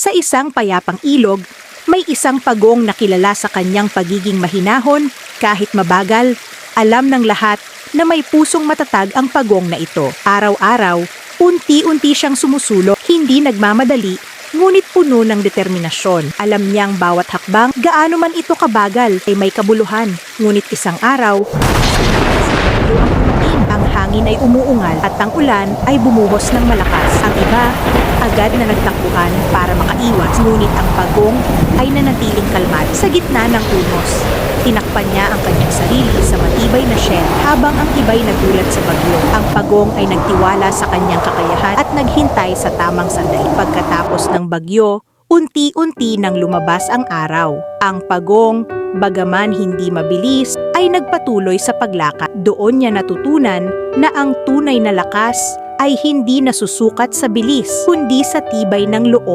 Sa isang payapang ilog, may isang pagong na kilala sa kanyang pagiging mahinahon kahit mabagal. Alam ng lahat na may pusong matatag ang pagong na ito. Araw-araw, unti-unti siyang sumusulo, hindi nagmamadali, ngunit puno ng determinasyon. Alam niyang bawat hakbang, gaano man ito kabagal, ay may kabuluhan. Ngunit isang araw, hangin ay umuungal at ang ulan ay bumuhos ng malakas. Ang iba, agad na nagtakbuhan para makaiwas. Ngunit ang pagong ay nanatiling kalmado sa gitna ng unos. Tinakpan niya ang kanyang sarili sa matibay na shell habang ang iba'y nagulat sa bagyo. Ang pagong ay nagtiwala sa kanyang kakayahan at naghintay sa tamang sandali. Pagkatapos ng bagyo, unti-unti nang lumabas ang araw. Ang pagong, bagaman hindi mabilis, ay nagpatuloy sa paglakad. Doon niya natutunan na ang tunay na lakas ay hindi nasusukat sa bilis, kundi sa tibay ng loob